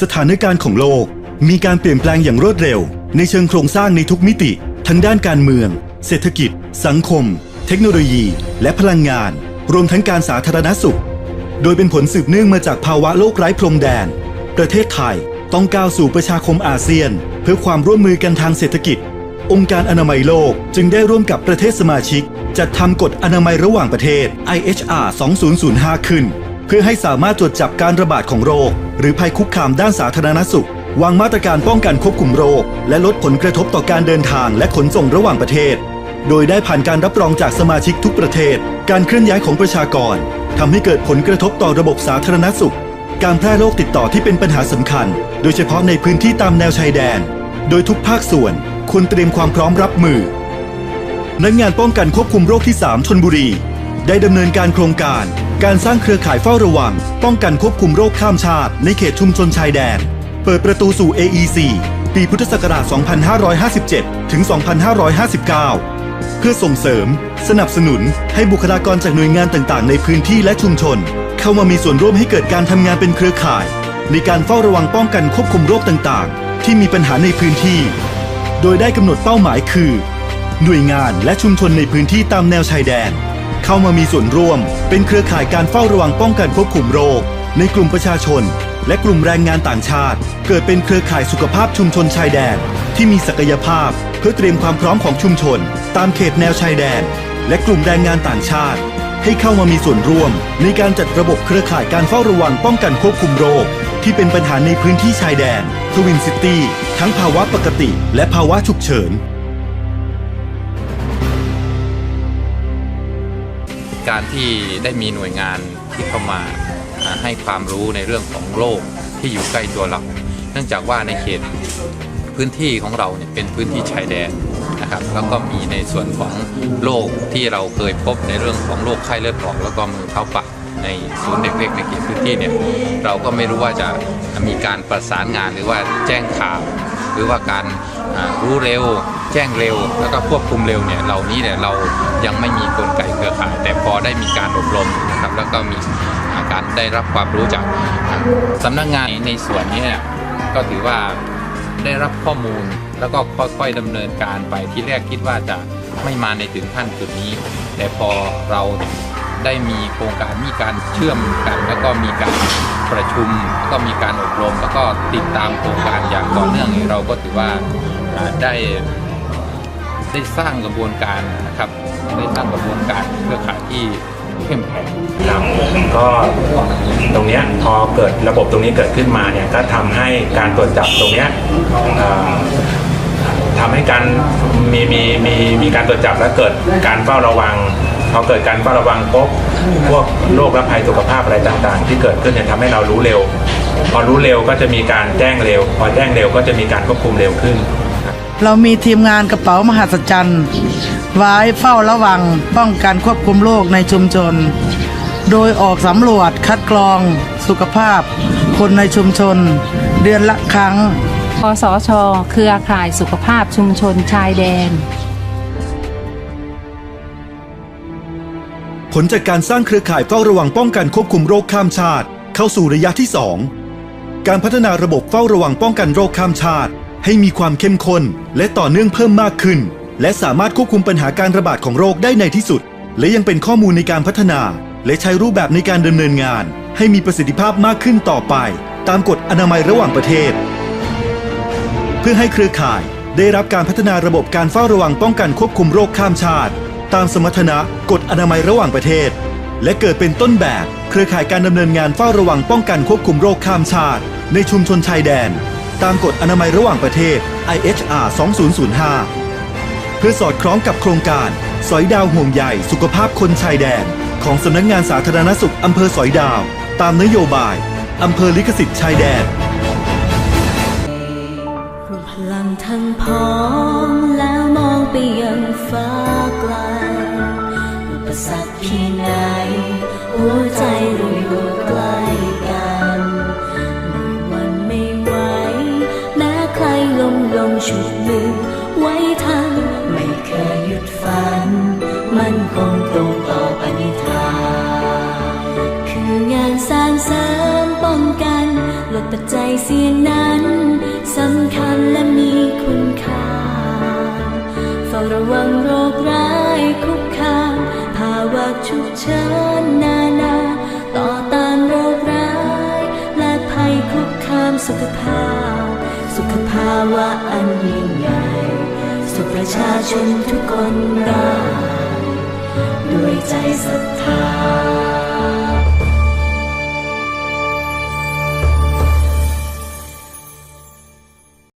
สถานการณ์ของโลก มีการเปลี่ยนแปลงอย่างรวดเร็ว ในเชิงโครงสร้างในทุกมิติ ทั้งด้านการเมือง เศรษฐกิจ สังคม เทคโนโลยี และพลังงาน รวมทั้งการสาธารณสุข โดยเป็นผลสืบเนื่องมาจากภาวะโลกไร้พรมแดน ประเทศไทยต้องก้าวสู่ประชาคมอาเซียน เพื่อความร่วมมือกันทางเศรษฐกิจ องค์การอนามัยโลกจึงได้ร่วมกับประเทศสมาชิก จัดทำกฎอนามัยระหว่างประเทศ IHR 2005 ขึ้น เพื่อให้สามารถตรวจจับการระบาดของโรค หรือภัยคุกคามด้านสาธารณสุข วางมาตรการป้องกันควบคุมโรค และลดผลกระทบต่อการเดินทางและขนส่งระหว่างประเทศ โดยได้ผ่านการรับรองจากสมาชิกทุกประเทศ การเคลื่อนย้ายของประชากรทำให้เกิดผลกระทบต่อระบบสาธารณสุข การแพร่โรคติดต่อที่เป็นปัญหาสำคัญ โดยเฉพาะในพื้นที่ตามแนวชายแดน โดยทุกภาคส่วนควรเตรียมความพร้อมรับมือนักงานป้องกันควบคุมโรคที่ 3 ชนบุรี ได้ดำเนินการโครงการ การสร้างเครือข่ายเฝ้าระวัง ป้องกันควบคุมโรคข้ามชาติ ในเขตชุมชนชายแดน เปิดประตูสู่ AEC ปีพุทธศักราช 2557 ถึง 2559 เพื่อส่งเสริม สนับสนุนให้บุคลากรจากหน่วยงานต่างๆ ในพื้นที่และชุมชน เข้ามามีส่วนร่วมให้เกิดการทำงานเป็นเครือข่าย ในการเฝ้าระวังป้องกันควบคุมโรคต่างๆ ที่มีปัญหาในพื้นที่ โดยได้กำหนดเป้าหมายคือ หน่วยงานและชุมชนในพื้นที่ตามแนวชายแดน เข้ามามีส่วนร่วม เป็นเครือข่ายการเฝ้าระวังป้องกันควบคุมโรค ในกลุ่มประชาชน และกลุ่มแรงงานต่างชาติ เกิดเป็นเครือข่ายสุขภาพชุมชนชายแดน ที่มีศักยภาพ เพื่อเตรียมความพร้อมของชุมชน ตามเขตแนวชายแดน และกลุ่มแรงงานต่างชาติ ให้เข้ามามีส่วนร่วม ในการจัดระบบเครือข่ายการเฝ้าระวังป้องกันควบคุมโรค ที่เป็นปัญหาในพื้นที่ชายแดนทวินซิตี้ทั้งภาวะปกติ และภาวะฉุกเฉิน การที่ได้มีหน่วยงานที่เข้ามาให้ความรู้ในเรื่องของโรคที่อยู่ใกล้ตัวเรา เนื่องจากว่าในเขตพื้นที่ของเราเนี่ยเป็นพื้นที่ชายแดนนะครับแล้วก็มีในส่วนของโรคที่เราเคยพบในเรื่องของโรคไข้เลือดออก แล้วก็มือเท้าปากในศูนย์เด็กเล็กในเขตพื้นที่เนี่ยเราก็ไม่รู้ว่าจะมีการประสานงานหรือว่าแจ้งข่าว หรือว่าการรู้เร็ว แจ้งเร็ว แล้วก็ควบคุมเร็วเนี่ยเหล่านี้เนี่ยเรายังไม่มีกลไกเครือข่าย แต่พอได้มีการอบรมนะครับแล้วก็มีาการได้รับความรู้จากอ่าสำนักงานในส่วนนี้ก็ถือว่าได้รับข้อมูลแล้วก็ค่อยๆดำเนินการไปที่แรกคิดว่าจะไม่มาในถึงขั้นจุดนี้ แต่พอเราได้มีโครงการมีการเชื่อมกัน แล้วก็มีการประชุมแล้วก็มีการอบรม แล้วก็ติดตามโครงการอย่างต่อเนื่องเราก็ถือว่าได้ ได้สร้างกระบวนการนะครับได้สร้างกระบวนการเครือข่ายที่เข้มแข็งครับก็ตรงนี้พอเกิดระบบตรงนี้เกิดขึ้นมาเนี่ยก็ทำให้การตรวจจับตรงนี้ยเอ่อทำให้การมีมีมีมีการตรวจจับและเกิดการเฝ้าระวังพอเกิดการเฝ้าระวังปุ๊บพวกโรคและภัยสุขภาพอะไรต่างๆ ที่เกิดขึ้นเนี่ยทำให้เรารู้เร็ว พอรู้เร็วก็จะมีการแจ้งเร็ว พอแจ้งเร็วก็จะมีการควบคุมเร็วขึ้น เรามีทีมงานกระเป๋ามหัศจรรย์ไว้เฝ้าระวังป้องกันควบคุมโรคในชุมชน โดยออกสำรวจคัดกรองสุขภาพ คนในชุมชน เดือนละครั้งคสช เครือข่ายสุขภาพชุมชนชายแดน ผลจากการสร้างเครือข่ายเฝ้าระวังป้องกันควบคุมโรคข้ามชาติ เข้าสู่ระยะที่ 2 การพัฒนาระบบเฝ้าระวังป้องกันโรคข้ามชาติ ให้มีความเข้มข้นและต่อเนื่องเพิ่มมากขึ้น และสามารถควบคุมปัญหาการระบาดของโรคได้ในที่สุด และยังเป็นข้อมูลในการพัฒนา และใช้รูปแบบในการดำเนินงาน ให้มีประสิทธิภาพมากขึ้นต่อไป ตามกฎอนามัยระหว่างประเทศ เพื่อให้เครือข่ายได้รับการพัฒนาระบบการเฝ้าระวังป้องกันควบคุมโรคข้ามชาติ ตามสมรรถนะกฎอนามัยระหว่างประเทศ และเกิดเป็นต้นแบบ เครือข่ายการดำเนินงานเฝ้าระวังป้องกันควบคุมโรคข้ามชาติ ในชุมชนชายแดน ตามกฎอนามัยระหว่างประเทศ IHR 2005 เพื่อสอดคล้องกับโครงการ สอยดาวห่วงใยสุขภาพคนชายแดน ของสำนักงานสาธารณสุขอำเภอสอยดาว ตามนโยบายอำเภอลิขสิทธิ์ชายแดนรวมพลังทั้งพ้องแล้วมองไปยังฟ้าไกลอุปสรรคเพียงไหนหัวใจเราอยู่ใกล ชูมือไว้ทันไม่เคยหยุดฝัน มันคงตรงต่อปณิธานคืองานสร้างสริมป้องกัน ลดปัจจัยเสี่ยงนั้นสำคัญและมีคุณค่าเฝ้าระวังโรคร้ายคุกคามภาวะฉุกเฉินนั้น ชาชนทุกคนรักด้วยใจศรัทธา